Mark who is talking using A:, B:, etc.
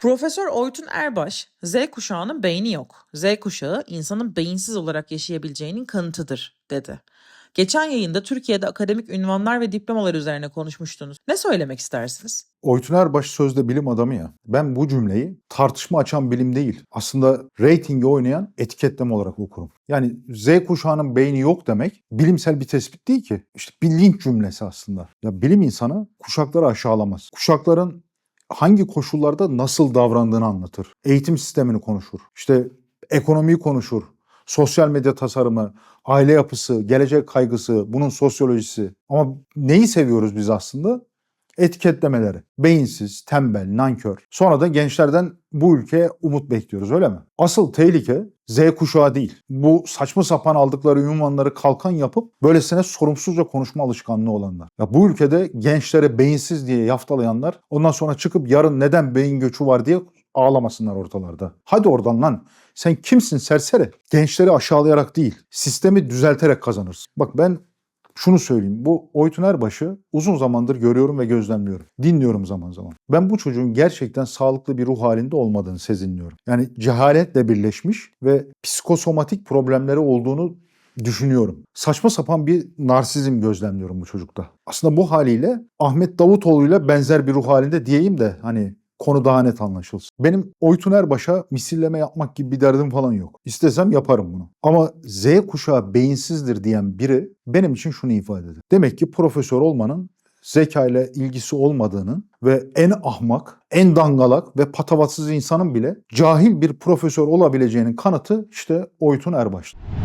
A: Profesör Oytun Erbaş, Z kuşağının beyni yok. Z kuşağı insanın beyinsiz olarak yaşayabileceğinin kanıtıdır, dedi. Geçen yayında Türkiye'de akademik ünvanlar ve diplomalar üzerine konuşmuştunuz. Ne söylemek istersiniz?
B: Oytun Erbaş sözde bilim adamı ya. Ben bu cümleyi tartışma açan bilim değil. Aslında reytingi oynayan etiketleme olarak okurum. Yani Z kuşağının beyni yok demek bilimsel bir tespit değil ki. İşte bir linç cümlesi aslında. Ya bilim insanı kuşakları aşağılamaz. Kuşakların hangi koşullarda nasıl davrandığını anlatır. Eğitim sistemini konuşur. İşte ekonomiyi konuşur. Sosyal medya tasarımı, aile yapısı, gelecek kaygısı, bunun sosyolojisi. Ama neyi seviyoruz biz aslında? Etiketlemeleri. Beyinsiz, tembel, nankör. Sonra da gençlerden bu ülkeye umut bekliyoruz öyle mi? Asıl tehlike Z kuşağı değil. Bu saçma sapan aldıkları ünvanları kalkan yapıp böylesine sorumsuzca konuşma alışkanlığı olanlar. Ya bu ülkede gençlere beyinsiz diye yaftalayanlar ondan sonra çıkıp yarın neden beyin göçü var diye ağlamasınlar ortalarda. Hadi oradan lan. Sen kimsin serseri? Gençleri aşağılayarak değil, sistemi düzelterek kazanırsın. Bak ben şunu söyleyeyim. Bu Oytun Erbaş'ı uzun zamandır görüyorum ve gözlemliyorum. Dinliyorum zaman zaman. Ben bu çocuğun gerçekten sağlıklı bir ruh halinde olmadığını sezinliyorum. Yani cehaletle birleşmiş ve psikosomatik problemleri olduğunu düşünüyorum. Saçma sapan bir narsizm gözlemliyorum bu çocukta. Aslında bu haliyle Ahmet Davutoğlu'yla benzer bir ruh halinde diyeyim de hani konu daha net anlaşılsın. Benim Oytun Erbaş'a misilleme yapmak gibi bir derdim falan yok. İstesem yaparım bunu. Ama Z kuşağı beyinsizdir diyen biri benim için şunu ifade eder. Demek ki profesör olmanın zeka ile ilgisi olmadığının ve en ahmak, en dangalak ve patavatsız insanın bile cahil bir profesör olabileceğinin kanıtı işte Oytun Erbaş'tır.